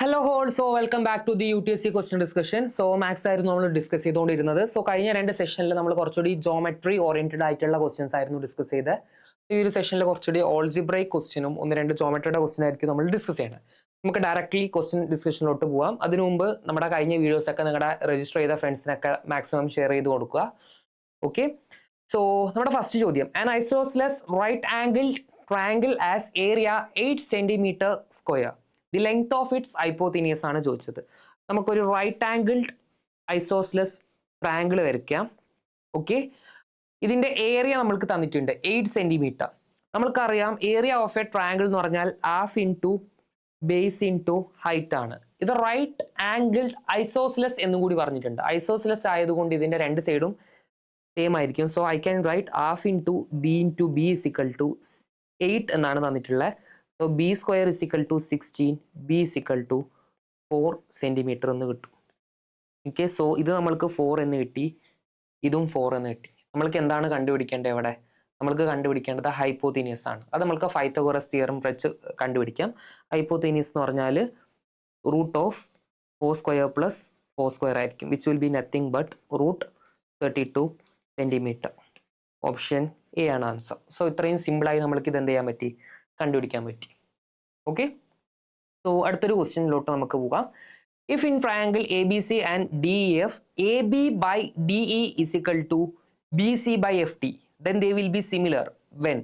Hello all so welcome back to the U T S C question discussion so maths ആയിരുന്നു നമ്മൾ discuss ചെയ്തുകൊണ്ടിരുന്നത്. So കഴിഞ്ഞ രണ്ട് സെഷനിൽ നമ്മൾ കുറച്ചുകൂടി ജോമെട്രി ഓറിയന്റഡ് ആയിട്ടുള്ള ക്വസ്റ്റ്യൻസ് ആയിരുന്നു ഡിസ്കസ് ചെയ്ത്. ഈ ഒരു സെഷനിൽ കുറച്ചുകൂടി ഓൾജിബ്രൈക് ക്വസ്റ്റ്യനും ഒന്ന് രണ്ട് ജോമെട്രിയുടെ ക്വസ്റ്റൻ ആയിരിക്കും നമ്മൾ ഡിസ്കസ് ചെയ്യുന്നത് നമുക്ക് ഡയറക്റ്റ്ലി ക്വസ്റ്റ്യൻ ഡിസ്കഷനിലോട്ട് പോകാം അതിനു മുമ്പ് നമ്മുടെ കഴിഞ്ഞ വീഡിയോസ് ഒക്കെ നിങ്ങളുടെ രജിസ്റ്റർ ചെയ്ത ഫ്രണ്ട്സിനൊക്കെ മാക്സിമം ഷെയർ ചെയ്ത് കൊടുക്കുക. ഓക്കെ സോ നമ്മുടെ ഫസ്റ്റ് ചോദ്യം. An isosceles right angle triangle has area eight centimetre square the length of its hypotenuse ആണ് ചോദിച്ചത്. നമുക്കൊരു റൈറ്റ് ആംഗിൾഡ് ഐസോസ്ലെസ് ട്രാങ്കിൾ വരയ്ക്കാം. ഓക്കെ ഇതിന്റെ ഏരിയ നമ്മൾക്ക് തന്നിട്ടുണ്ട് എയ്റ്റ് സെന്റിമീറ്റർ നമ്മൾക്കറിയാം ഏരിയ ഓഫ് എ ട്രാങ്കിൾ എന്ന് പറഞ്ഞാൽ half into base into height ആണ്. ഇത് റൈറ്റ് ആംഗിൾഡ് ഐസോസ്ലെസ് എന്നും കൂടി പറഞ്ഞിട്ടുണ്ട്. ഐസോസ്ലെസ് ആയതുകൊണ്ട് ഇതിന്റെ രണ്ട് സൈഡും സെയിം ആയിരിക്കും. So I can write half into B into B is equal to eight എന്നാണ് തന്നിട്ടുള്ളത് so B square is equal to sixteen B is equal to four centimetre എന്ന് കിട്ടും. ഓക്കെ സോ ഇത് നമ്മൾക്ക് ഫോർ എന്ന് കിട്ടി ഇതും ഫോർ എന്ന് കിട്ടി. നമ്മൾക്ക് എന്താണ് കണ്ടുപിടിക്കേണ്ടത് ഇവിടെ? നമ്മൾക്ക് കണ്ടുപിടിക്കേണ്ടത് ഹൈപ്പോതീനിയസ് ആണ്. അത് നമ്മൾക്ക് ഫൈത്തഗോറസ് തിയറും വെച്ച് കണ്ടുപിടിക്കാം. ഹൈപ്പോതീനിയസ് എന്ന് പറഞ്ഞാൽ root of four square plus four square ആയിരിക്കും which will be nothing but root thirty two centimetre option A ആണ് ആൻസർ സോ ഇത്രയും സിമ്പിളായി നമ്മൾക്ക് ഇത് എന്ത് ചെയ്യാൻ പറ്റി? കണ്ടുപിടിക്കാൻ പറ്റി. ഓക്കെ സോ അടുത്തൊരു ക്വസ്റ്റ്യനിലോട്ട് നമുക്ക് പോകാം. If in triangle A B C and D F A B by D E is equal to B C by F T then they will be similar when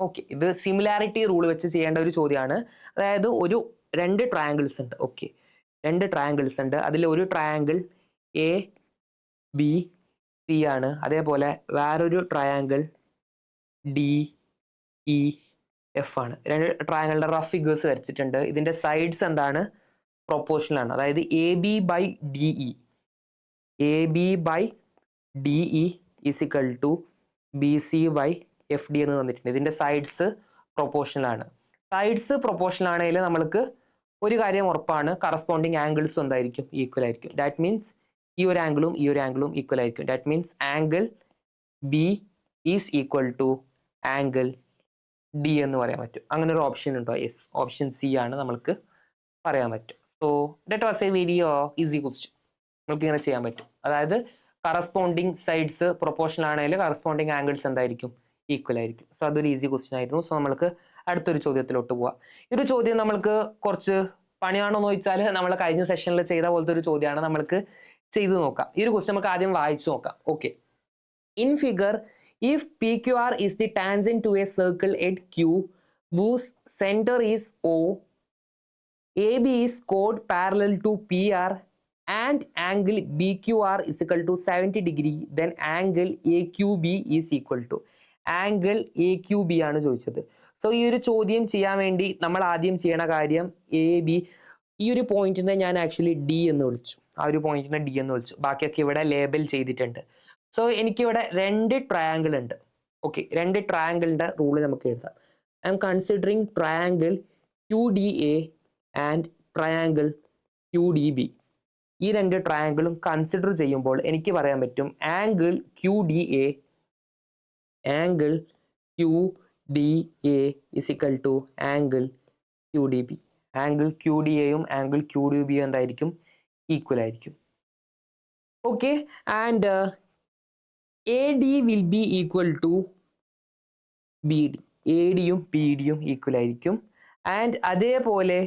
okay ഇത് similarity rule വെച്ച് ചെയ്യേണ്ട ഒരു ചോദ്യമാണ്. അതായത് ഒരു രണ്ട് triangles ഉണ്ട്. Okay രണ്ട് ട്രയാങ്കിൾസ് ഉണ്ട്. അതിൽ ഒരു ട്രയാങ്കിൾ എ ബി സി ആണ്. അതേപോലെ വേറൊരു ട്രയാങ്കിൾ ഡി ഇ എഫ് ആണ്. രണ്ട് ട്രയാങ്കിളിന്റെ റഫ് ഫിഗേഴ്സ് വരച്ചിട്ടുണ്ട്. ഇതിന്റെ സൈഡ്സ് എന്താണ്? പ്രൊപ്പോർഷണൽ ആണ്. അതായത് A B by D E A B by D E is equal to B C by F D എന്ന് തന്നിട്ടുണ്ട്. ഇതിന്റെ സൈഡ്സ് പ്രൊപ്പോർഷണൽ ആണ്. സൈഡ്സ് പ്രൊപ്പോർഷണൽ ആണെങ്കിൽ നമ്മൾക്ക് ഒരു കാര്യം ഉറപ്പാണ്. കറസ്പോണ്ടിങ് ആംഗിൾസ് എന്തായിരിക്കും? ഈക്വൽ ആയിരിക്കും. ദാറ്റ് മീൻസ് ഈ ഒരു ആംഗിളും ഈ ഒരു ആംഗിളും ഈക്വൽ ആയിരിക്കും. That means angle B is equal to angle D എന്ന് പറയാൻ പറ്റും. അങ്ങനെ ഒരു ഓപ്ഷൻ ഉണ്ടോ? യെസ് ഓപ്ഷൻ സി ആണ് നമ്മൾക്ക് പറയാൻ പറ്റും so that was a very easy question നമുക്ക് ഇങ്ങനെ ചെയ്യാൻ പറ്റും. അതായത് കറസ്പോണ്ടിങ് സൈഡ്സ് പ്രൊപ്പോർഷണൽ ആണെങ്കിൽ കറസ്പോണ്ടിങ് ആംഗിൾസ് എന്തായിരിക്കും? ഈക്വൽ ആയിരിക്കും. സോ അതൊരു ഈസി ക്വസ്റ്റ്യൻ ആയിരുന്നു. സോ നമ്മൾക്ക് അടുത്തൊരു ചോദ്യത്തിലോട്ട് പോവാം. ഒരു ചോദ്യം നമ്മൾക്ക് കുറച്ച് പണിയാണോ എന്ന് ചോദിച്ചാൽ നമ്മൾ കഴിഞ്ഞ സെഷനിൽ ചെയ്ത പോലത്തെ ഒരു ചോദ്യമാണ് നമ്മൾക്ക് ചെയ്തു നോക്കാം. ഈ ഒരു ക്വസ്റ്റ്യൻ നമുക്ക് ആദ്യം വായിച്ചു നോക്കാം. Okay in figure if PQR is the tangent to a circle at Q whose center is O, AB is chord parallel to PR and angle BQR is equal to 70 degree, then angle AQB is equal to angle A Q B ആണ് ചോദിച്ചത് so ഈ ഒരു ചോദ്യം ചെയ്യാൻ വേണ്ടി നമ്മൾ ആദ്യം ചെയ്യണ കാര്യം എ ബി ഈ ഒരു പോയിന്റിനെ ഞാൻ ആക്ച്വലി ഡി എന്ന് വിളിച്ചു ആ ഒരു പോയിന്റിനെ ഡി എന്ന് വിളിച്ചു ബാക്കിയൊക്കെ ഇവിടെ ലേബൽ ചെയ്തിട്ടുണ്ട് സോ എനിക്കിവിടെ രണ്ട് ട്രയാങ്കിൾ ഉണ്ട്. ഓക്കെ രണ്ട് ട്രയാങ്കിളിന്റെ റൂൾ നമുക്ക് എഴുതാം. I'm considering triangle Q D A and triangle Q D B ഈ രണ്ട് ട്രയാങ്കിളും കൺസിഡർ ചെയ്യുമ്പോൾ എനിക്ക് പറയാൻ പറ്റും angle Q D A angle Q D A is equal to angle Q D B angle Q D എയും ആംഗിൾ ക്യു ഡി ബിയും എന്തായിരിക്കും? ഈക്വൽ ആയിരിക്കും. Okay and A D will be equal to B D A ഡിയും P ഡിയും equal ആയിരിക്കും. And അതേപോലെ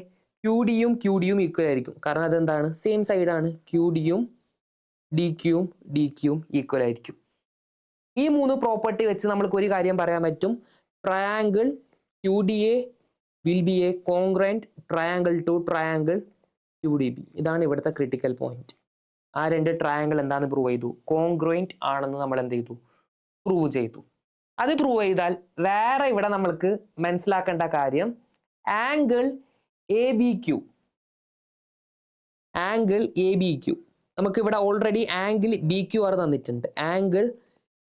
Q ഡിയും Q ഡിയും ഈക്വൽ ആയിരിക്കും. കാരണം അതെന്താണ്? സെയിം സൈഡാണ് ക്യു ഡിയും ഡി ക്യൂവും ഡി ക്യൂവും ഈക്വൽ ആയിരിക്കും. ഈ മൂന്ന് പ്രോപ്പർട്ടി വെച്ച് നമ്മൾക്ക് ഒരു കാര്യം പറയാൻ പറ്റും. Triangle Q D A will be a congruent triangle to triangle Q D B ഇതാണ് ഇവിടുത്തെ ക്രിട്ടിക്കൽ പോയിന്റ് ആ രണ്ട് ട്രയാങ്കിൾ എന്താന്ന് പ്രൂവ് ചെയ്തു? കോൺഗ്രോയിന്റ് ആണെന്ന് നമ്മൾ എന്ത് ചെയ്തു? പ്രൂവ് ചെയ്തു. അത് പ്രൂവ് ചെയ്താൽ വേറെ ഇവിടെ നമ്മൾക്ക് മനസ്സിലാക്കേണ്ട കാര്യം angle A B Q angle A B Q നമുക്ക് ഇവിടെ already angle B Q R തന്നിട്ടുണ്ട്. Angle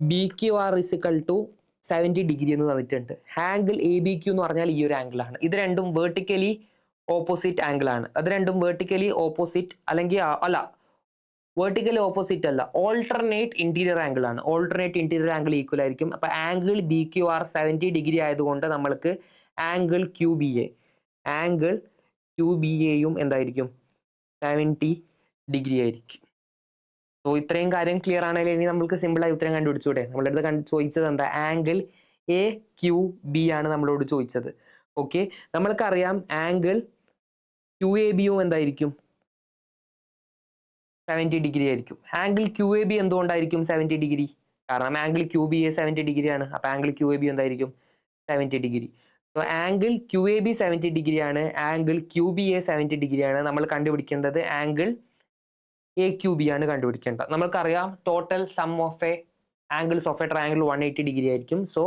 B Q R is equal to seventy degree എന്ന് തന്നിട്ടുണ്ട്. ആംഗിൾ എ ബി ക്യു എന്ന് പറഞ്ഞാൽ ഈ ഒരു ആംഗിൾ ആണ്. ഇത് രണ്ടും വേർട്ടിക്കലി ഓപ്പോസിറ്റ് ആംഗിൾ ആണ്. അത് രണ്ടും വേർട്ടിക്കലി ഓപ്പോസിറ്റ് അല്ലെങ്കിൽ അല്ല വേർട്ടിക്കലി ഓപ്പോസിറ്റ് അല്ല. ഓൾട്ടർനേറ്റ് ഇന്റീരിയർ ആംഗിൾ ആണ്. ഓൾട്ടർനേറ്റ് ഇന്റീരിയർ ആംഗിൾ ഈക്വൽ ആയിരിക്കും. അപ്പൊ angle B Q R seventy degree ആയതുകൊണ്ട് നമ്മൾക്ക് angle Q B A angle Q B എയും എന്തായിരിക്കും? സെവന്റി ഡിഗ്രി ആയിരിക്കും. സോ ഇത്രയും കാര്യം ക്ലിയർ ആണെങ്കിൽ ഇനി നമ്മൾക്ക് സിമ്പിൾ ആയി ഉത്തരം കണ്ടുപിടിച്ചൂടെ? നമ്മളുടെ കണ്ട് ചോദിച്ചത് എന്താ? ആംഗിൾ എ ക്യു ബി ആണ് നമ്മളോട് ചോദിച്ചത്. ഓക്കെ നമ്മൾക്കറിയാം ആംഗിൾ ക്യു എ ബിയും എന്തായിരിക്കും? സെവന്റി ഡിഗ്രി ആയിരിക്കും. ആംഗിൾ ക്യു എ ബി എന്തുകൊണ്ടായിരിക്കും സെവന്റി ഡിഗ്രി കാരണം angle Q B A seventy degree ആണ്. അപ്പം ആംഗിൾ ക്യു എ ബി എന്തായിരിക്കും? Seventy degree so angle Q A B seventy degree ആണ്. Angle Q B A seventy degree ആണ്. നമ്മൾ കണ്ടുപിടിക്കേണ്ടത് angle A Q B ആണ് കണ്ടുപിടിക്കേണ്ടത്. നമുക്കറിയാം total sum of a angles of a triangle one eighty degree ആയിരിക്കും. So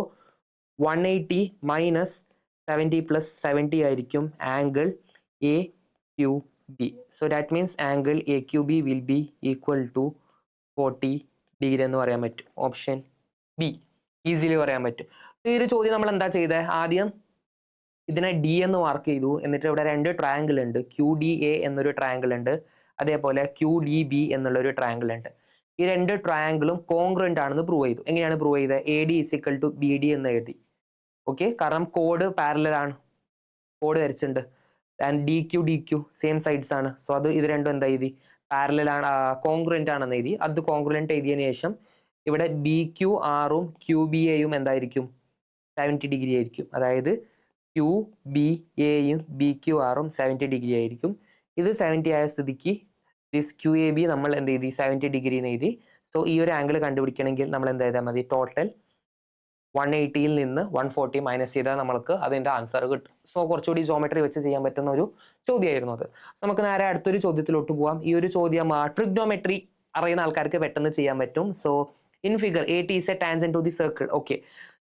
one eighty minus seventy plus seventy ആയിരിക്കും angle A Q B so that means angle A Q B will be equal to forty degree എന്ന് പറയാൻ പറ്റും. Option be easily പറയാൻ പറ്റും. ഈ ഒരു ചോദ്യം നമ്മൾ എന്താ ചെയ്തത് ആദ്യം ഇതിനെ ഡി എന്ന് മാർക്ക് ചെയ്തു. എന്നിട്ട് ഇവിടെ രണ്ട് ട്രയാങ്കിൾ ഉണ്ട്. ക്യു ഡി എ എന്നൊരു ട്രയാങ്കിൾ ഉണ്ട്. അതേപോലെ ക്യു ഡി ബി എന്നുള്ള ഒരു ട്രയാങ്കിൾ ഉണ്ട്. ഈ രണ്ട് ട്രയാങ്കിളും കോൺഗ്രന്റ് ആണെന്ന് പ്രൂവ് ചെയ്തു. എങ്ങനെയാണ് പ്രൂവ് ചെയ്തത് A D is equal to B D എന്ന് എഴുതി. ഓക്കെ കാരണം കോഡ് പാരലൽ കോഡ് വരച്ചിട്ടുണ്ട്. And D Q D Q same sides ആണ്. സോ അത് ഇത് രണ്ടും എന്താ എഴുതി? പാരലൽ ആണ് കോൺക്രന്റ് ആണെന്ന് എഴുതി. അത് കോൺക്രന്റ് എഴുതിയതിനു ശേഷം ഇവിടെ ബി ക്യു ആറും ക്യു ബി എയും എന്തായിരിക്കും? സെവന്റി ഡിഗ്രി ആയിരിക്കും. അതായത് ക്യു ബി എയും ബി ക്യു ആറും സെവന്റി ഡിഗ്രി ആയിരിക്കും. ഇത് സെവന്റി ആയ സ്ഥിതിക്ക് ദിസ് ക്യു എ ബി നമ്മൾ എന്ത് ചെയ്തി സെവന്റി ഡിഗ്രി എന്ന് എഴുതി. സോ ഈ ഒരു ആംഗിൾ കണ്ടുപിടിക്കണമെങ്കിൽ നമ്മൾ എന്ത് ചെയ്താൽ മതി? ടോട്ടൽ വൺ എയ്റ്റിയിൽ നിന്ന് വൺ ഫോർട്ടി മൈനസ് ചെയ്താൽ നമ്മൾക്ക് അതിന്റെ ആൻസർ കിട്ടും. സോ കുറച്ചുകൂടി ജോമെട്രി വെച്ച് ചെയ്യാൻ പറ്റുന്ന ഒരു ചോദ്യമായിരുന്നു അത്. നമുക്ക് നേരെ അടുത്തൊരു ചോദ്യത്തിലോട്ട് പോവാം. ഈ ഒരു ചോദ്യം ട്രിഗ്നോമെട്രി അറിയുന്ന ആൾക്കാർക്ക് പെട്ടെന്ന് ചെയ്യാൻ പറ്റും. So in figure A T is a to the circle okay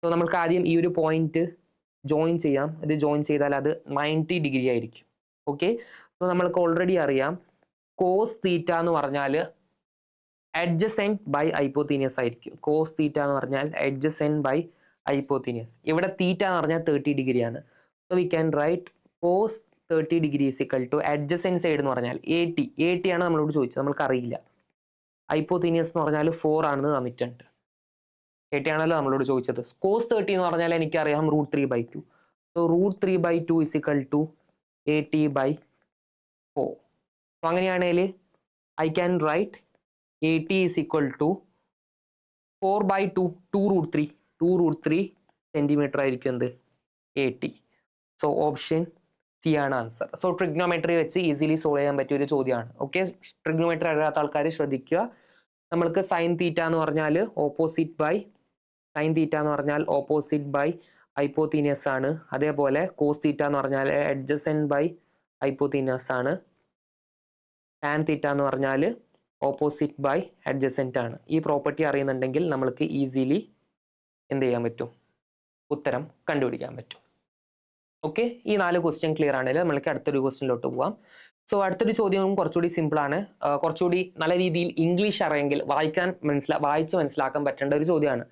so നമ്മൾക്ക് ആദ്യം ഈ ഒരു പോയിന്റ് ജോയിൻ ചെയ്യാം. ഇത് ജോയിൻ ചെയ്താൽ അത് നയന്റി ഡിഗ്രി ആയിരിക്കും. ഓക്കെ സോ നമ്മൾക്ക് ഓൾറെഡി അറിയാം. കോസ് തീറ്റ എന്ന് പറഞ്ഞാൽ അഡ്ജസെന്റ് ബൈ ഐപ്പോത്തീനിയസ് ആയിരിക്കും. കോസ് തീറ്റ എന്ന് പറഞ്ഞാൽ അഡ്ജസെന്റ് ബൈ ഐപ്പോത്തീനിയസ് ഇവിടെ തീറ്റ എന്ന് പറഞ്ഞാൽ തേർട്ടി ഡിഗ്രി ആണ്. So we can write cos thirty degree is equal to adjacent side എന്ന് പറഞ്ഞാൽ എ ടി എ ടി ആണ് നമ്മളോട് ചോദിച്ചത്. നമ്മൾക്കറിയില്ല. ഐപ്പോത്തീനിയസ് എന്ന് പറഞ്ഞാൽ ഫോർ ആണെന്ന് തന്നിട്ടുണ്ട്. എ ടി ആണല്ലോ നമ്മളോട് ചോദിച്ചത്. കോസ് തേർട്ടി എന്ന് പറഞ്ഞാൽ എനിക്കറിയാം root three by two so root three by two is equal to A T by four അങ്ങനെയാണെങ്കിൽ I can write A T is equal to four by two two root three two root three centimetre ആയിരിക്കും എന്ത്? A T so option C ആണ് answer so trigonometry വെച്ച് easily solve ചെയ്യാൻ പറ്റിയ ഒരു ചോദ്യമാണ്. Okay trigonometry അറിയാത്ത ആൾക്കാർ ശ്രദ്ധിക്കുക. നമ്മൾക്ക് സൈൻ തീറ്റ എന്ന് പറഞ്ഞാൽ ഓപ്പോസിറ്റ് ബൈ സൈൻ തീറ്റ എന്ന് പറഞ്ഞാൽ ഓപ്പോസിറ്റ് ബൈ ഹൈപ്പോത്തീനിയസ് ആണ്. അതേപോലെ കോസ് തീറ്റ എന്ന് പറഞ്ഞാൽ അഡ്ജസൻ ബൈ ഹൈപ്പോത്തീനിയസ് ആണ്. ടാൻ തീറ്റ എന്ന് പറഞ്ഞാൽ ഓപ്പോസിറ്റ് ബൈ അഡ്ജസെന്റ് ആണ്. ഈ പ്രോപ്പർട്ടി അറിയുന്നുണ്ടെങ്കിൽ നമ്മൾക്ക് ഈസിലി എന്ത് ചെയ്യാൻ പറ്റും? ഉത്തരം കണ്ടുപിടിക്കാൻ പറ്റും. ഓക്കെ ഈ നാല് ക്വസ്റ്റ്യൻ ക്ലിയർ ആണെങ്കിൽ നമ്മൾക്ക് അടുത്തൊരു ക്വസ്റ്റ്യനിലോട്ട് പോവാം. സോ അടുത്തൊരു ചോദ്യവും കുറച്ചുകൂടി സിമ്പിൾ ആണ്. കുറച്ചുകൂടി നല്ല രീതിയിൽ ഇംഗ്ലീഷ് അറിയെങ്കിൽ വായിക്കാൻ മനസ്സിലാ വായിച്ച് മനസ്സിലാക്കാൻ പറ്റേണ്ട ഒരു ചോദ്യമാണ്.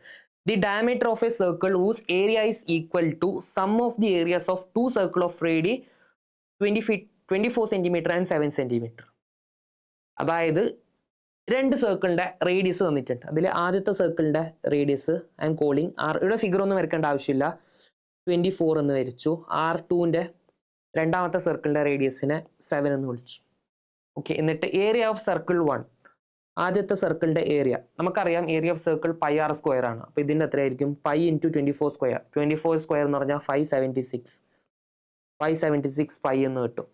The diameter of a circle whose area is equal to sum of the areas of two circle of radii twenty feet twenty four centimetre and seven centimetre അതായത് രണ്ട് സർക്കിളിന്റെ റേഡിയസ് തന്നിട്ടുണ്ട് അതിൽ ആദ്യത്തെ സർക്കിളിന്റെ radius I'm calling R ഇവിടെ figure ഒന്നും വരക്കേണ്ട ആവശ്യമില്ല. ട്വന്റി ഫോർ എന്ന് വരച്ചു. ആർ ടുവിന്റെ രണ്ടാമത്തെ സർക്കിളിന്റെ റേഡിയസിനെ സെവൻ എന്ന് വിളിച്ചു. ഓക്കെ എന്നിട്ട് ഏരിയ ഓഫ് സർക്കിൾ വൺ ആദ്യത്തെ സർക്കിളിന്റെ ഏരിയ നമുക്കറിയാം area of circle pi R square ആണ്. അപ്പോൾ ഇതിന്റെ എത്രയായിരിക്കും? Pi into twenty four square twenty four square എന്ന് പറഞ്ഞാൽ five seventy six five seventy six pi എന്ന് കിട്ടും.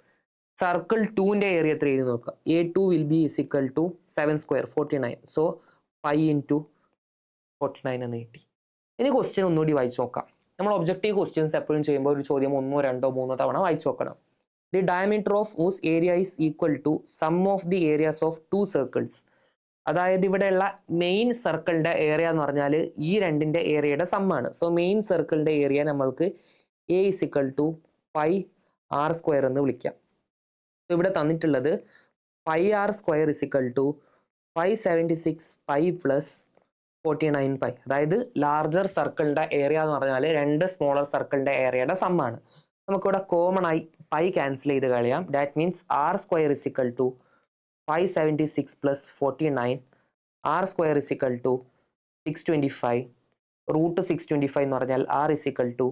സർക്കിൾ ടൂവിന്റെ ഏരിയ എത്ര എഴുതി നോക്കുക. A two will be is equal to seven square forty nine so five into forty nine എന്ന് കിട്ടി. ഇനി ക്വസ്റ്റ്യൻ ഒന്നുകൂടി വായിച്ചു നോക്കാം. നമ്മൾ ഒബ്ജക്റ്റീവ് ക്വസ്റ്റ്യൻസ് എപ്പോഴും ചെയ്യുമ്പോൾ ഒരു ചോദ്യം ഒന്നോ രണ്ടോ മൂന്നോ തവണ വായിച്ചു നോക്കണം. The diameter of whose area is equal to sum of the areas of two circles അതായത് ഇവിടെയുള്ള മെയിൻ സർക്കിളിന്റെ ഏരിയ എന്ന് പറഞ്ഞാൽ ഈ രണ്ടിന്റെ ഏരിയയുടെ സമ്മാണ് സോ മെയിൻ സർക്കിളിന്റെ ഏരിയ നമ്മൾക്ക് A is equal to pi R square എന്ന് വിളിക്കാം. ഇവിടെ തന്നിട്ടുള്ളത് pi R square is equal to five seventy six pi plus forty nine pi അതായത് ലാർജർ സർക്കിളിന്റെ ഏരിയ എന്ന് പറഞ്ഞാൽ രണ്ട് സ്മോളർ സർക്കിളിന്റെ ഏരിയയുടെ സമ്മാണ് നമുക്കിവിടെ കോമൺ ആയി പൈ ക്യാൻസൽ ചെയ്ത് കളയാം. That means R square is equal to five seventy six plus forty nine R square is equal to six twenty five root six twenty five എന്ന് പറഞ്ഞാൽ R is equal to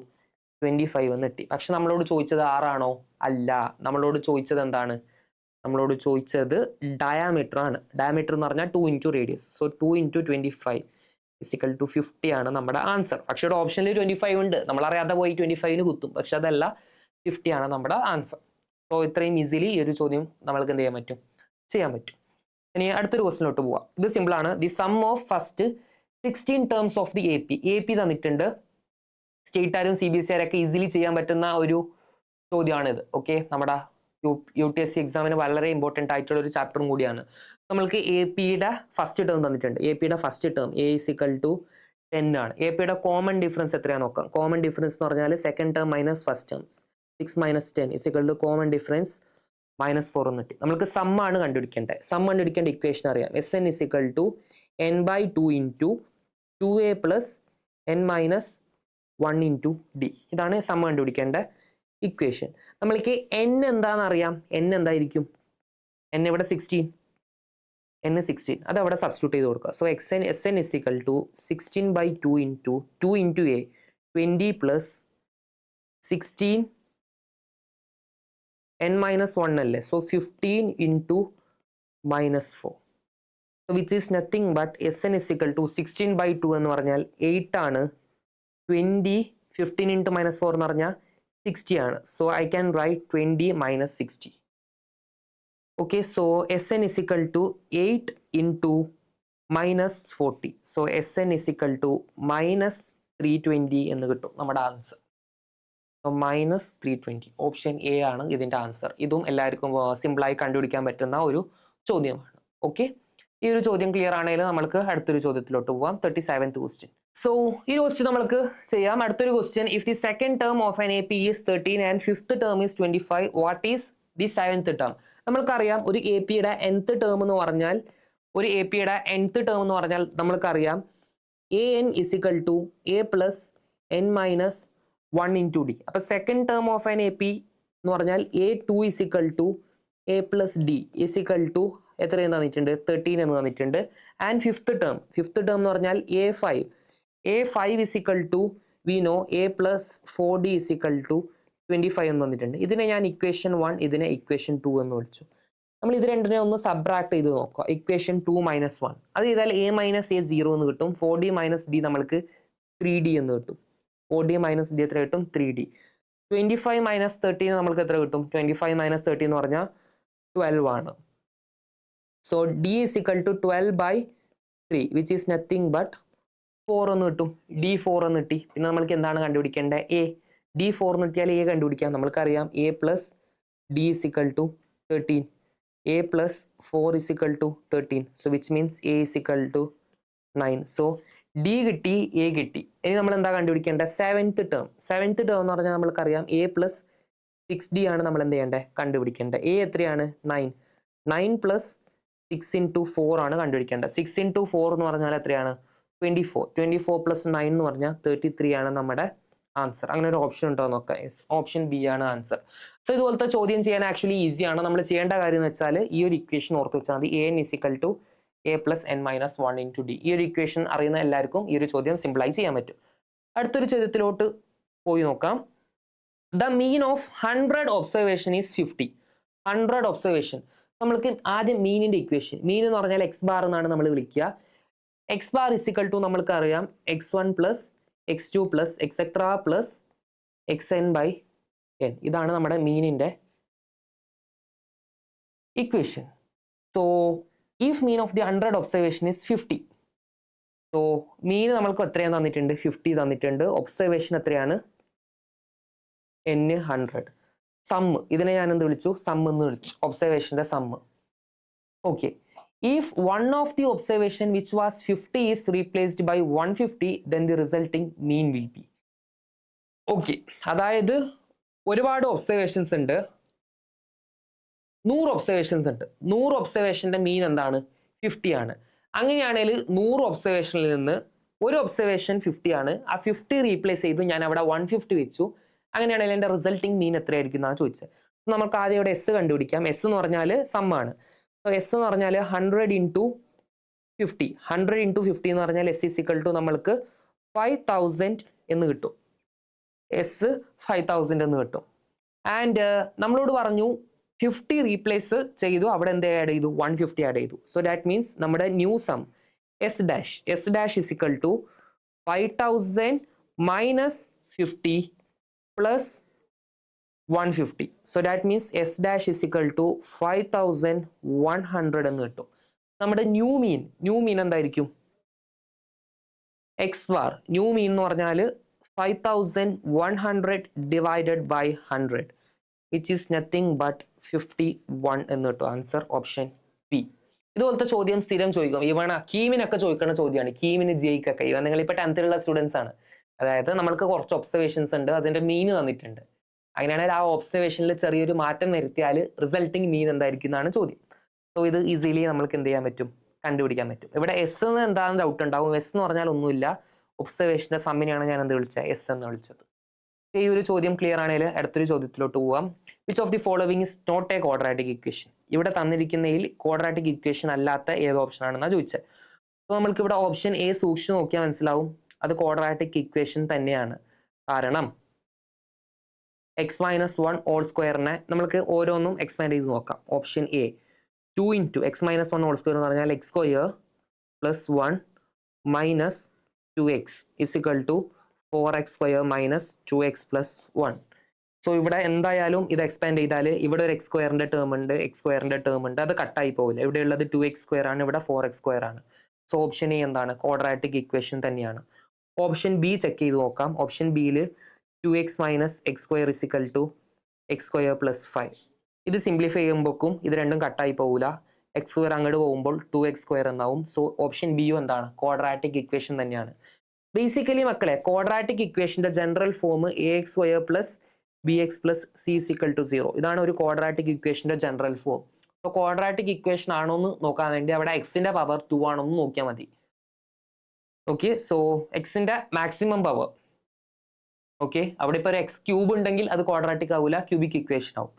twenty five എന്ന് കിട്ടി പക്ഷെ നമ്മളോട് ചോദിച്ചത് ആറാണോ? അല്ല. നമ്മളോട് ചോദിച്ചത് എന്താണ്? നമ്മളോട് ചോദിച്ചത് ഡയാമീറ്റർ ആണ്. ഡയാമീറ്റർ എന്ന് പറഞ്ഞാൽ two into radius so two into twenty five is equal to fifty ആണ് നമ്മുടെ ആൻസർ പക്ഷെ ഇവിടെ ഓപ്ഷനിൽ ട്വന്റി ഫൈവ് ഉണ്ട്. നമ്മൾ അറിയാതെ പോയി ട്വന്റി ഫൈവിന് കുത്തും. പക്ഷെ അതല്ല ഫിഫ്റ്റി ആണ് നമ്മുടെ ആൻസർ സോ ഇത്രയും ഈസിലി ഈ ഒരു ചോദ്യം നമ്മൾക്ക് എന്ത് ചെയ്യാൻ പറ്റും? ചെയ്യാൻ പറ്റും. ഇനി അടുത്തൊരു ക്വസ്റ്റിനോട്ട് പോവാം. ഇത് സിമ്പിൾ ആണ്. The sum of first sixteen terms of the A P A P തന്നിട്ടുണ്ട് സ്റ്റേറ്റ് ആരും സി ബി എസ് ആരൊക്കെ ഈസിലി ചെയ്യാൻ പറ്റുന്ന ഒരു ചോദ്യമാണിത്. ഓക്കെ നമ്മുടെ U U T S C എക്സാമിന് വളരെ ഇമ്പോർട്ടന്റ് ആയിട്ടുള്ള ഒരു ചാപ്റ്ററും കൂടിയാണ്. നമ്മൾക്ക് എ പിയുടെ ഫസ്റ്റ് ടേം തന്നിട്ടുണ്ട്. എ പിയുടെ first term A is equal to ten ആണ്. എ പിയുടെ കോമൺ ഡിഫറൻസ് എത്രയാണ് നോക്കാം. കോമൺ ഡിഫറൻസ് എന്ന് പറഞ്ഞാൽ second term minus first term six minus ten is equal to common difference minus four എന്ന് കിട്ടി. നമുക്ക് സം ആണ് കണ്ടുപിടിക്കേണ്ടത്. സം കണ്ടുപിടിക്കേണ്ട ഇക്വേഷൻ അറിയാം. S N is equal to N by two into two A plus N minus one into D ഇതാണ് sum കണ്ടുപിടിക്കേണ്ട equation നമ്മൾക്ക് എൻ എന്താണെന്ന് അറിയാം എൻ എന്തായിരിക്കും? എൻ ഇവിടെ സിക്സ്റ്റീൻ എൻ സിക്സ്റ്റീൻ അത് അവിടെ സബ്സ്റ്റിറ്റ്യൂട്ട് ചെയ്ത് കൊടുക്കുക. So X N S N is equal to sixteen by two into two into A twenty plus sixteen N minus one അല്ലേ? So fifteen into minus four which is nothing but S N is equal to sixteen by two എന്ന് പറഞ്ഞാൽ eight ആണ്. Twenty fifteen into minus four എന്ന് പറഞ്ഞാൽ sixty ആണ്. So I can write twenty minus sixty okay so S N is equal to eight into minus forty so S N is equal to minus three twenty എന്ന് കിട്ടും നമ്മുടെ answer so minus three twenty option A ആണ് ഇതിന്റെ answer ഇതും എല്ലാവർക്കും സിമ്പിളായി കണ്ടുപിടിക്കാൻ പറ്റുന്ന ഒരു ചോദ്യമാണ്. ഓക്കെ ഈ ഒരു ചോദ്യം ക്ലിയർ ആണെങ്കിൽ നമ്മൾക്ക് അടുത്തൊരു ചോദ്യത്തിലോട്ട് പോവാം. തേർട്ടി സെവൻത്ത് ക്വസ്റ്റ്യൻ സോ ഈ ക്വസ്റ്റ്യൻ നമുക്ക് ചെയ്യാം. അടുത്തൊരു question if the second term of an A P is thirteen and fifth term is twenty five what is the seventh term നമ്മൾക്കറിയാം ഒരു എ പിയുടെ എൻത്ത് ടേം എന്ന് പറഞ്ഞാൽ ഒരു എ പിയുടെ എൻത്ത് ടേം എന്ന് പറഞ്ഞാൽ നമ്മൾക്കറിയാം A N is equal to A plus N minus one into D അപ്പൊ second term of an A P എന്ന് പറഞ്ഞാൽ A two is equal to A plus D is equal to എത്രയെന്ന് തന്നിട്ടുണ്ട്? Thirteen എന്ന് തന്നിട്ടുണ്ട്. And fifth term fifth term എന്ന് പറഞ്ഞാൽ A five A five is equal to we know A plus four D is equal to twenty five എന്ന് തന്നിട്ടുണ്ട് ഇതിനെ ഞാൻ ഇക്വേഷൻ വൺ ഇതിനെ ഇക്വേഷൻ ടു എന്ന് വിളിച്ചു. നമ്മൾ ഇത് രണ്ടിനെ ഒന്ന് സബ്ട്രാക്ട് ചെയ്ത് നോക്കുക. ഇക്വേഷൻ ടു മൈനസ് വൺ അത് ചെയ്താൽ എ മൈനസ് എ സീറോ എന്ന് കിട്ടും. ഫോർ ഡി മൈനസ് ഡി നമ്മൾക്ക് ത്രീ ഡി എന്ന് കിട്ടും. ഫോർ ഡി മൈനസ് ഡി എത്ര കിട്ടും? Three D twenty five minus thirteen നമ്മൾക്ക് എത്ര കിട്ടും? ട്വന്റി ഫൈവ് മൈനസ് തേർട്ടി എന്ന് പറഞ്ഞാൽ ട്വൽവ് ആണ്. So D is equal to twelve by three which is nothing but four എന്ന് കിട്ടും ഡി ഫോർ എന്ന് കിട്ടി. പിന്നെ നമ്മൾക്ക് എന്താണ് കണ്ടുപിടിക്കേണ്ടത്? എ ഡി ഫോർ എന്ന് കിട്ടിയാൽ എ കണ്ടുപിടിക്കാം. നമ്മൾക്കറിയാം A plus D is equal to thirteen A plus four is equal to thirteen so which means A is equal to nine so D കിട്ടി എ കിട്ടി. ഇനി നമ്മൾ എന്താ കണ്ടുപിടിക്കേണ്ടത്? സെവൻത്ത് ടേം സെവൻത്ത് ടേം എന്ന് പറഞ്ഞാൽ നമ്മൾക്കറിയാം എ പ്ലസ് സിക്സ് ഡി ആണ് നമ്മൾ എന്ത് ചെയ്യേണ്ടത്? കണ്ടുപിടിക്കേണ്ടത്. എ എത്രയാണ്? Nine nine plus six into four ആണ് കണ്ടുപിടിക്കേണ്ടത്. സിക്സ് ഇൻ ടു ഫോർ എന്ന് പറഞ്ഞാൽ എത്രയാണ്? Twenty four twenty four plus nine എന്ന് പറഞ്ഞാൽ തേർട്ടി ത്രീ ആണ് നമ്മുടെ ആൻസർ അങ്ങനെ ഒരു ഓപ്ഷൻ ഉണ്ടോ നോക്കാം. യെസ് ഓപ്ഷൻ ബി ആണ് ആൻസർ സോ ഇതുപോലത്തെ ചോദ്യം ചെയ്യാൻ ആക്ച്വലി ഈസിയാണ് നമ്മൾ ചെയ്യേണ്ട കാര്യം എന്ന് വെച്ചാൽ ഈ ഒരു ഇക്വേഷൻ ഓർത്ത് വെച്ചാൽ മതി. A N is equal to A plus N minus one into D ഈ ഒരു ഇക്വേഷൻ അറിയുന്ന എല്ലാവർക്കും ഈ ഒരു ചോദ്യം സിംപ്ലൈസ് ചെയ്യാൻ പറ്റും. അടുത്തൊരു ചോദ്യത്തിലോട്ട് പോയി നോക്കാം. The mean of hundred observation is fifty hundred observation നമ്മൾക്ക് ആദ്യം മീനിന്റെ ഇക്വേഷൻ മീൻ എന്ന് പറഞ്ഞാൽ എക്സ് ബാർ എന്നാണ് നമ്മൾ വിളിക്കുക. എക്സ് ബാർ ഇസിക്കൽ ടു നമ്മൾക്ക് അറിയാം. X one plus X two plus etcetera plus X N by N ഇതാണ് നമ്മുടെ മീനിന്റെ equation so if mean of the hundred observation is fifty so mean നമ്മൾക്ക് എത്രയാണ് തന്നിട്ടുണ്ട്? ഫിഫ്റ്റി തന്നിട്ടുണ്ട്. ഒബ്സർവേഷൻ എത്രയാണ്? എൻ ഹൺഡ്രഡ് സമ്മ് ഇതിനെ ഞാൻ എന്ത് വിളിച്ചു? സമ്മ് എന്ന് വിളിച്ചു. ഒബ്സർവേഷന്റെ sum okay one of the observation which was fifty is replaced by one fifty then the resulting mean will be okay അതായത് ഒരുപാട് ഒബ്സർവേഷൻസ് ഉണ്ട്. നൂറ് ഒബ്സർവേഷൻസ് ഉണ്ട്. നൂറ് ഒബ്സർവേഷന്റെ മീൻ എന്താണ്? ഫിഫ്റ്റി ആണ്. അങ്ങനെയാണെങ്കിൽ നൂറ് ഒബ്സർവേഷനിൽ നിന്ന് ഒരു ഒബ്സർവേഷൻ ഫിഫ്റ്റി ആണ്. ആ ഫിഫ്റ്റി റീപ്ലേസ് ചെയ്തു ഞാൻ അവിടെ വൺ ഫിഫ്റ്റി വെച്ചു. അങ്ങനെയാണെങ്കിൽ എന്റെ റിസൾട്ടിങ് മീൻ എത്രയായിരിക്കും എന്നാണ് ചോദിച്ചത്. നമുക്ക് ആദ്യം ഇവിടെ എസ് കണ്ടുപിടിക്കാം. എസ് എന്ന് പറഞ്ഞാൽ സമ്മാണ് എസ് എന്ന് പറഞ്ഞാൽ hundred into fifty hundred into fifty എന്ന് പറഞ്ഞാൽ എസ് ഇസിക്കൾ ടു നമ്മൾക്ക് ഫൈവ് തൗസൻഡ് എന്ന് കിട്ടും. എസ് ഫൈവ് തൗസൻഡ് എന്ന് കിട്ടും. ആൻഡ് നമ്മളോട് പറഞ്ഞു ഫിഫ്റ്റി റീപ്ലേസ് ചെയ്തു. അവിടെ എന്ത് ആഡ് ചെയ്തു? വൺ ഫിഫ്റ്റി ആഡ് ചെയ്തു. സോ ദാറ്റ് മീൻസ് നമ്മുടെ new sum S dash S dash is equal to five thousand minus fifty plus one fifty so that means S dash is equal to five thousand one hundred എന്ന് കിട്ടും. നമ്മുടെ new മീൻ new മീൻ എന്തായിരിക്കും? X bar new mean എന്ന് പറഞ്ഞാൽ five thousand one hundred divided by hundred which is nothing but fifty one എന്ന് കിട്ടും. Answer option P ഇതുപോലത്തെ ചോദ്യം സ്ഥിരം ചോദിക്കും. ഇവണ കീമിനൊക്കെ ചോദിക്കുന്ന ചോദ്യമാണ് കീമിന് ജയിക്കൊക്കെ. ഇവ നിങ്ങൾ ഇപ്പോൾ ടെൻത്തിലുള്ള സ്റ്റുഡൻസ് ആണ്. അതായത് നമ്മൾക്ക് കുറച്ച് ഒബ്സർവേഷൻസ് ഉണ്ട്. അതിന്റെ മീൻ തന്നിട്ടുണ്ട്. അങ്ങനെയാണെങ്കിൽ ആ ഒബ്സർവേഷനിൽ ചെറിയൊരു മാറ്റം വരുത്തിയാൽ റിസൾട്ടിങ് മീൻ എന്തായിരിക്കും എന്നാണ് ചോദ്യം. സോ ഇത് ഈസിലി നമ്മൾക്ക് എന്ത് ചെയ്യാൻ പറ്റും? കണ്ടുപിടിക്കാൻ പറ്റും. ഇവിടെ എസ് എന്ന് എന്താണെന്ന് ഡൗട്ട് ഉണ്ടാവും. എസ് എന്ന് പറഞ്ഞാൽ ഒന്നുമില്ല. ഒബ്സർവേഷന്റെ സമ്മിനെയാണ് ഞാൻ എന്ത് വിളിച്ചത്? എസ് എന്ന് വിളിച്ചത്. ഈ ഒരു ചോദ്യം ക്ലിയർ ആണെങ്കിൽ അടുത്തൊരു ചോദ്യത്തിലോട്ട് പോവാം. Which of the following is not a quadratic equation ഇവിടെ തന്നിരിക്കുന്നതിൽ ക്വാഡ്രാറ്റിക് ഇക്വേഷൻ അല്ലാത്ത ഏത് ഓപ്ഷൻ ആണെന്നാണ് ചോദിച്ചത്. അപ്പോൾ നമ്മൾക്ക് ഇവിടെ ഓപ്ഷൻ എ സൂക്ഷിച്ച് നോക്കിയാൽ മനസ്സിലാവും. അത് ക്വാഡ്രാറ്റിക് ഇക്വേഷൻ തന്നെയാണ്. കാരണം എക്സ് മൈനസ് വൺ ഓൾ സ്ക്വയറിനെ നമുക്ക് ഓരോന്നും എക്സ്പാൻഡ് ചെയ്ത് നോക്കാം. Option A two into X minus one whole square എന്ന് പറഞ്ഞാൽ X square plus one minus two X is equal to four X square minus two X plus one so ഇവിടെ എന്തായാലും ഇത് എക്സ്പാൻഡ് ചെയ്താൽ ഇവിടെ ഒരു എക്സ് സ്ക്വയറിന്റെ ടേം ഉണ്ട് എക്സ് സ്ക്വയറിന്റെ ടേം ഉണ്ട്. അത് കട്ടായി പോകില്ല ഇവിടെ ഉള്ളത് ടു എക്സ് സ്ക്വയർ ആണ് ഇവിടെ ഫോർ എക്സ് സ്ക്വയർ ആണ്. സോ ഓപ്ഷൻ എ എന്താണ്? ക്വാഡ്രാറ്റിക് ഇക്വേഷൻ തന്നെയാണ്. ഓപ്ഷൻ ബി ചെക്ക് ചെയ്ത് നോക്കാം. ഓപ്ഷൻ ബിയിൽ two X minus X square is equal two X square plus five ഇത് സിംപ്ലിഫൈ ചെയ്യുമ്പോഴേക്കും ഇത് രണ്ടും കട്ടായി പോകില്ല എക്സ് സ്ക്വയർ അങ്ങോട്ട് പോകുമ്പോൾ ടു എക്സ് സ്ക്വയർ എന്നാവും. സോ ഓപ്ഷൻ ബി യു എന്താണ്? ക്വാഡ്രാറ്റിക് ഇക്വേഷൻ തന്നെയാണ്. ബേസിക്കലി മക്കളെ ക്വാഡ്രാറ്റിക് ഇക്വേഷന്റെ general form A X square plus B X plus C equal to zero ഇതാണ് ഒരു ക്വാഡ്രാറ്റിക് ഇക്വേഷന്റെ ജനറൽ ഫോം അപ്പോൾ ക്വാഡ്രാറ്റിക് ഇക്വേഷൻ ആണോ എന്ന് നോക്കാൻ വേണ്ടി അവിടെ എക്സിന്റെ പവർ ടു ആണോ എന്ന് നോക്കിയാൽ മതി. ഓക്കെ സോ എക്സിന്റെ മാക്സിമം പവർ ഓക്കെ അവിടെ ഇപ്പോൾ ഒരു എക്സ് ക്യൂബ് ഉണ്ടെങ്കിൽ അത് ക്വാഡ്രാറ്റിക് ആവില്ല ക്യൂബിക് ഇക്വേഷൻ ആവും.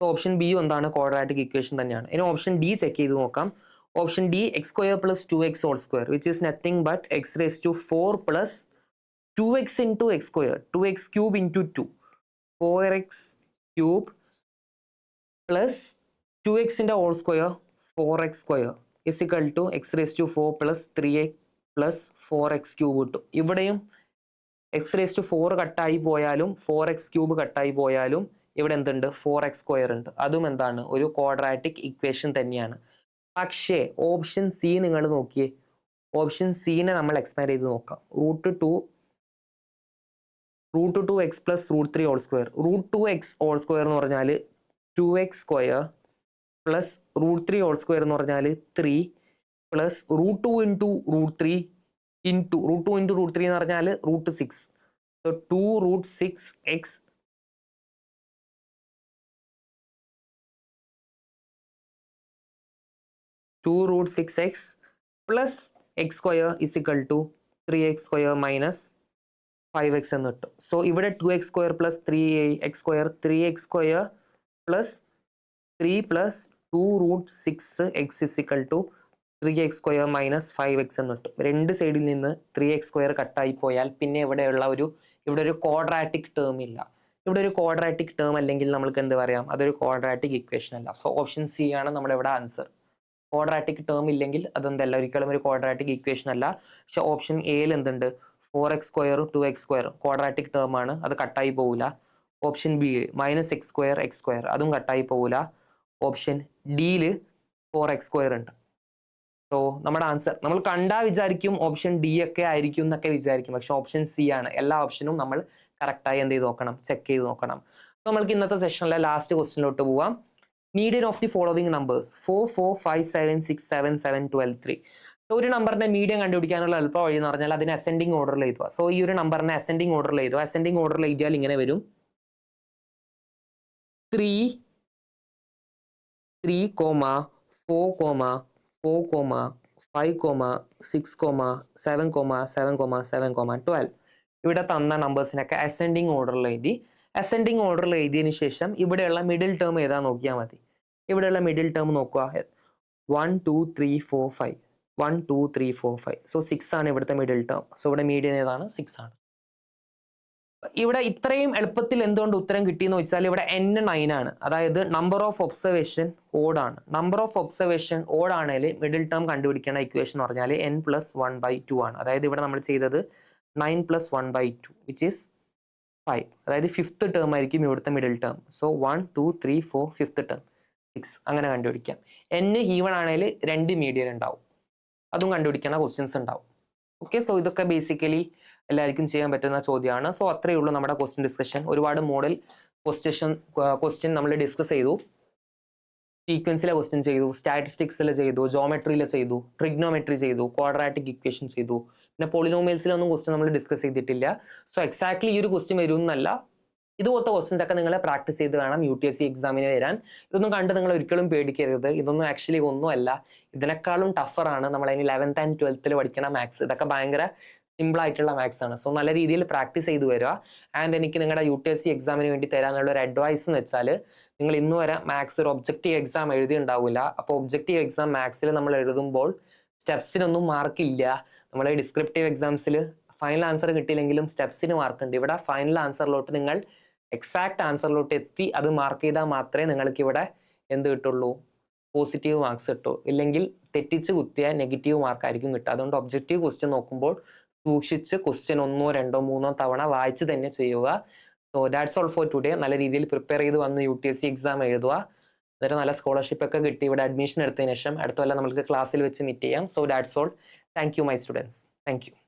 സോ ഓപ്ഷൻ ബി എന്താണ്? ക്വാഡ്രാറ്റിക് ഇക്വേഷൻ തന്നെയാണ്. ഇനി ഓപ്ഷൻ ഡി ചെക്ക് ചെയ്ത് നോക്കാം. Option D X square plus two X whole square which is nothing but X raise to four plus two X into X square two X cube into two four X cube plus two എക്സിന്റെ whole square four X square is equal to X raise to four plus three X plus four X cube കിട്ടും. ഇവിടെയും X raise to four കട്ടായി പോയാലും four X cube കട്ടായി പോയാലും ഇവിടെ എന്തുണ്ട്? Four X square ഉണ്ട്. അതും എന്താണ്? ഒരു ക്വാഡ്രാറ്റിക് ഇക്വേഷൻ തന്നെയാണ്. പക്ഷേ ഓപ്ഷൻ സി നിങ്ങൾ നോക്കിയേ. ഓപ്ഷൻ സീനെ നമ്മൾ എക്സ്പാൻഡ് ചെയ്ത് നോക്കാം. Root two root two X plus root three whole square root two X whole square എന്ന് പറഞ്ഞാൽ two X square plus root three whole square എന്ന് പറഞ്ഞാൽ three plus root two into root three into root two into root three എന്ന് പറഞ്ഞാൽ root six so two root six X two root six X plus X square is equal to three X square minus five X എന്ന് കിട്ടും. So ഇവിടെ two X square plus three X square three X square plus three plus two root six X is equal to three X square minus five X എന്ന് കിട്ടും. രണ്ട് സൈഡിൽ നിന്ന് three X square കട്ടായി പോയാൽ പിന്നെ ഇവിടെയുള്ള ഒരു ഇവിടെ ഒരു ക്വാഡ്രാറ്റിക് ടേം ഇല്ല. ഇവിടെ ഒരു ക്വാഡ്രാറ്റിക് ടേം അല്ലെങ്കിൽ നമ്മൾക്ക് എന്ത് പറയാം? അതൊരു ക്വാഡ്രാറ്റിക് ഇക്വേഷൻ അല്ല. സോ ഓപ്ഷൻ സി ആണ് നമ്മുടെ ഇവിടെ ആൻസർ ക്വാഡ്രാറ്റിക് ടേം ഇല്ലെങ്കിൽ അതെന്തല്ല? ഒരിക്കലും ഒരു ക്വാഡ്രാറ്റിക് ഇക്വേഷൻ അല്ല. പക്ഷെ ഓപ്ഷൻ എയിൽ എന്തുണ്ട്? ഫോർ എക്സ് സ്ക്വയറും ടു എക്സ് സ്ക്വയറും ക്വാഡ്രാറ്റിക് ടേം ആണ്. അത് കട്ടായി പോകില്ല option B minus X square X square അതും കട്ടായി പോകില്ല ഓപ്ഷൻ ഡിയിൽ ഫോർ എക്സ് സ്ക്വയർ ഉണ്ട്. സോ നമ്മുടെ ആൻസർ നമ്മൾ കണ്ടാ വിചാരിക്കും ഓപ്ഷൻ ഡി ഒക്കെ ആയിരിക്കും എന്നൊക്കെ വിചാരിക്കും. പക്ഷെ ഓപ്ഷൻ സി ആണ്. എല്ലാ ഓപ്ഷനും നമ്മൾ കറക്റ്റായി എന്ത് ചെയ്ത് നോക്കണം? ചെക്ക് ചെയ്ത് നോക്കണം. സോ നമ്മൾക്ക് ഇന്നത്തെ സെഷനിലെ ലാസ്റ്റ് ക്വസ്റ്റിനിലോട്ട് പോവാം. Median of the following numbers four four five seven six seven seven twelve three so ഒരു നമ്പറിന്റെ മീഡിയം കണ്ടുപിടിക്കാനുള്ള എളുപ്പ വഴി എന്ന് പറഞ്ഞാൽ അതിനെ അസെൻഡിങ് ഓർഡറിൽ എഴുതുക. സോ ഈ ഒരു നമ്പറിനെ അസെൻഡിങ് ഓർഡറിൽ എഴുതുക. അസെൻഡിങ് ഓർഡറിൽ എഴുതിയാൽ ഇങ്ങനെ വരും. Three three comma four comma four comma five comma six comma seven comma seven comma seven comma twelve ഇവിടെ തന്ന നമ്പേഴ്സിനൊക്കെ അസെൻഡിങ് ഓർഡറിൽ എഴുതി. അസെൻഡിങ് ഓർഡറിൽ എഴുതിയതിന് ശേഷം ഇവിടെയുള്ള മിഡിൽ ടേം ഏതാ നോക്കിയാൽ മതി. ഇവിടെയുള്ള മിഡിൽ ടേം നോക്കുക. One two three four five one two three four five so six ആണ് ഇവിടുത്തെ മിഡിൽ ടേം സോ ഇവിടെ മീഡിയൻ ഏതാണ്? സിക്സ് ആണ്. ഇവിടെ ഇത്രയും എളുപ്പത്തിൽ എന്തുകൊണ്ട് ഉത്തരം കിട്ടിയെന്ന് വെച്ചാൽ ഇവിടെ എൻ നയൻ ആണ്. അതായത് നമ്പർ ഓഫ് ഒബ്സർവേഷൻ ഓഡ് ആണ്. നമ്പർ ഓഫ് ഒബ്സർവേഷൻ ഓഡ് ആണെങ്കിൽ മിഡിൽ ടേം കണ്ടുപിടിക്കേണ്ട ഇക്വേഷൻ എന്ന് പറഞ്ഞാൽ N plus one by two ആണ്. അതായത് ഇവിടെ നമ്മൾ ചെയ്തത് nine plus one by two which is five അതായത് ഫിഫ്ത്ത് ടേം ആയിരിക്കും ഇവിടുത്തെ middle term so one two three four fifth term six അങ്ങനെ കണ്ടുപിടിക്കാം. എൻ ഈവൺ ആണെങ്കിൽ രണ്ട് മീഡിയൻ ഉണ്ടാവും. അതും കണ്ടുപിടിക്കേണ്ട ക്വസ്റ്റ്യൻസ് ഉണ്ടാവും. ഓക്കെ സോ ഇതൊക്കെ ബേസിക്കലി എല്ലാവർക്കും ചെയ്യാൻ പറ്റുന്ന ചോദ്യമാണ്. സോ അത്രയേ ഉള്ളൂ നമ്മുടെ ക്വസ്റ്റ്യൻ ഡിസ്കഷൻ ഒരുപാട് മോഡൽ ക്വസ്റ്റ്യൻ ക്വസ്റ്റ്യൻ നമ്മൾ ഡിസ്കസ് ചെയ്തു. സീക്വൻസിലെ ക്വസ്റ്റ്യൻ ചെയ്തു സ്റ്റാറ്റിസ്റ്റിക്സിൽ ചെയ്തു ജോമെട്രിയിൽ ചെയ്തു ട്രിഗ്നോമെട്രി ചെയ്തു ക്വാഡ്രാറ്റിക് ഇക്വേഷൻ ചെയ്തു. പിന്നെ പോളിനോമിയൽസിലൊന്നും ക്വസ്റ്റ്യൻ നമ്മൾ ഡിസ്കസ് ചെയ്തിട്ടില്ല. സോ എക്സാക്ട്ലി ഈ ഒരു ക്വസ്റ്റ്യൻ വരും എന്നല്ല ഇതുപോലത്തെ ക്വസ്റ്റ്യൻസ് ഒക്കെ നിങ്ങൾ പ്രാക്ടീസ് ചെയ്ത് വേണം യു ടി എസ് സി എക്സാമിന് വരാൻ. ഇതൊന്നും കണ്ട് നിങ്ങൾ ഒരിക്കലും പേടിക്കരുത്. ഇതൊന്നും ആക്ച്വലി ഒന്നുമല്ല. ഇതിനേക്കാളും ടഫറാണ് നമ്മൾ അതിന് ലെവൻത്ത് ആൻഡ് ട്വൽത്തിൽ പഠിക്കണം മാത്സ് ഇതൊക്കെ ഭയങ്കര സിമ്പിൾ ആയിട്ടുള്ള മാത്സ് ആണ്. സോ നല്ല രീതിയിൽ പ്രാക്ടീസ് ചെയ്ത് വരിക. ആൻഡ് എനിക്ക് നിങ്ങളുടെ യു ടി എസ് സി എക്സാമിന് വേണ്ടി തരാനുള്ള ഒരു അഡ്വൈസ് എന്ന് വെച്ചാൽ നിങ്ങൾ ഇന്ന് വരെ മാത്സ് ഒരു ഒബ്ജക്റ്റീവ് എക്സാം എഴുതി ഉണ്ടാവില്ല അപ്പോൾ ഒബ്ജക്റ്റീവ് എക്സാം മാത്സിൽ നമ്മൾ എഴുതുമ്പോൾ സ്റ്റെപ്സിനൊന്നും മാർക്കില്ല നമ്മൾ ഡിസ്ക്രിപ്റ്റീവ് എക്സാംസിൽ ഫൈനൽ ആൻസർ കിട്ടിയില്ലെങ്കിലും സ്റ്റെപ്സിന് മാർക്ക് ഉണ്ട്. ഇവിടെ ഫൈനൽ ആൻസറിലോട്ട് നിങ്ങൾ എക്സാക്ട് ആൻസറിലോട്ട് എത്തി അത് മാർക്ക് ചെയ്താൽ മാത്രമേ നിങ്ങൾക്ക് ഇവിടെ എന്ത് കിട്ടുള്ളൂ? പോസിറ്റീവ് മാർക്സ് കിട്ടൂ. ഇല്ലെങ്കിൽ തെറ്റിച്ച് കുത്തിയാൽ നെഗറ്റീവ് മാർക്ക് ആയിരിക്കും കിട്ടുക. അതുകൊണ്ട് ഒബ്ജക്റ്റീവ് ക്വസ്റ്റ്യൻ നോക്കുമ്പോൾ സൂക്ഷിച്ച് ക്വസ്റ്റ്യൻ ഒന്നോ രണ്ടോ മൂന്നോ തവണ വായിച്ച് തന്നെ ചെയ്യുക. So that's all for today നല്ല രീതിയിൽ പ്രിപ്പയർ ചെയ്ത് വന്ന് U T S C exam എഴുതുക. എന്നിട്ട് നല്ല സ്കോളർഷിപ്പ് ഒക്കെ കിട്ടി. ഇവിടെ അഡ്മിഷൻ എടുത്തതിന് ശേഷം അടുത്ത കൊല്ലം നമുക്ക് ക്ലാസ്സിൽ വെച്ച് മീറ്റ് ചെയ്യാം. So that's all thank you my students thank you